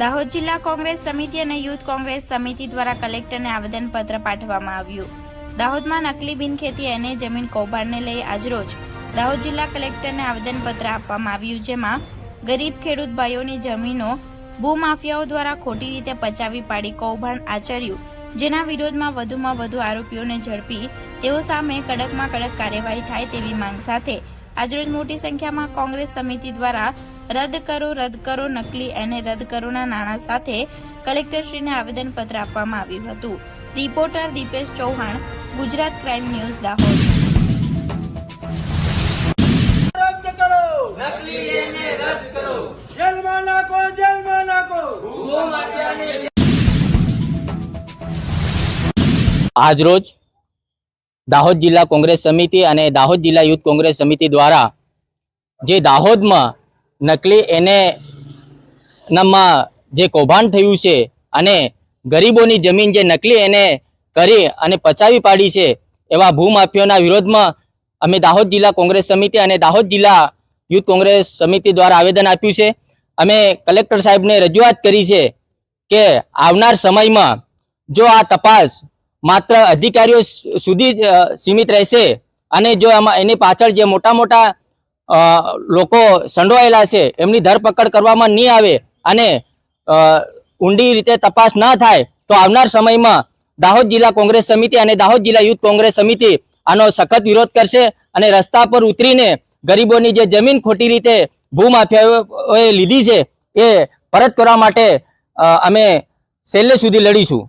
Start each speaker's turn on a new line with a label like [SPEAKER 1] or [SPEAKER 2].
[SPEAKER 1] દાહોદ જિલ્લા કોંગ્રેસ સમિતિ અને યુથ કોંગ્રેસ સમિતિ દ્વારા કલેક્ટરને આવેદનપત્ર પાઠવવામાં આવ્યું. દાહોદમાં નકલી બિનખેતી અને જમીન કૌભાંડને લઈ આજરોજ દાહોદ જિલ્લા કલેક્ટરને આવેદનપત્ર આપવામાં આવ્યું, જેમાં ગરીબ ખેડૂત ભાઈઓની જમીનો ભૂમાફિયાઓ દ્વારા ખોટી રીતે પચાવી પાડી કૌભાંડ આચર્યું, જેના વિરોધમાં વધુમાં વધુ આરોપીઓને ઝડપી, તેઓ સામે કડકમાં કડક કાર્યવાહી થાય તેવી માંગ સાથે આજરોજ મોટી સંખ્યામાં કોંગ્રેસ સમિતિ દ્વારા રદ કરો રદ કરો નકલી અને રદ કરોના નાણાં સાથે કલેક્ટરશ્રીને આવેદનપત્ર આપવામાં આવ્યું હતું. Reporter Dipesh Chauhan Gujarat crime news Dahod.
[SPEAKER 2] રદ કરો.
[SPEAKER 3] નકલી એને રદ કરો.
[SPEAKER 2] જેલમાં નાખો જેલમાં નાખો.
[SPEAKER 3] આજરોજ દાહોદ જિલ્લા કોંગ્રેસ સમિતિ અને દાહોદ જિલ્લા યુથ કોંગ્રેસ સમિતિ દ્વારા જે દાહોદમાં નકલી એને નામાં જે કૌભાંડ થયું છે અને ગરીબોની જમીન જે નકલી એને કરી અને પચાવી પાડી છે, એવા ભૂમાફિયોના વિરોધમાં અમે દાહોદ જિલ્લા કોંગ્રેસ સમિતિ અને દાહોદ જિલ્લા યુથ કોંગ્રેસ સમિતિ દ્વારા આવેદન આપ્યું છે. અમે કલેક્ટર સાહેબને રજૂઆત કરી છે કે આવનાર સમયમાં જો આ તપાસ માત્ર અધિકારીઓ સુધી સીમિત રહેશે અને જો આમાં એની પાછળ જે મોટા મોટા લોકો સંડોવાયેલા છે. એમની ધરપકડ કરવામાં નહીં આવે અને ઊંડી રીતે તપાસ ના થાય તો આવનાર સમયમાં દાહોદ જિલ્લા કોંગ્રેસ સમિતિ અને દાહોદ જિલ્લા યુથ કોંગ્રેસ સમિતિ આનો સખત વિરોધ કરશે અને રસ્તા પર ઉતરીને ગરીબોની જે જમીન ખોટી રીતે ભૂમાફિયાઓએ લીધી છે એ પરત કરવા માટે અમે છેલ્લે સુધી લડીશું.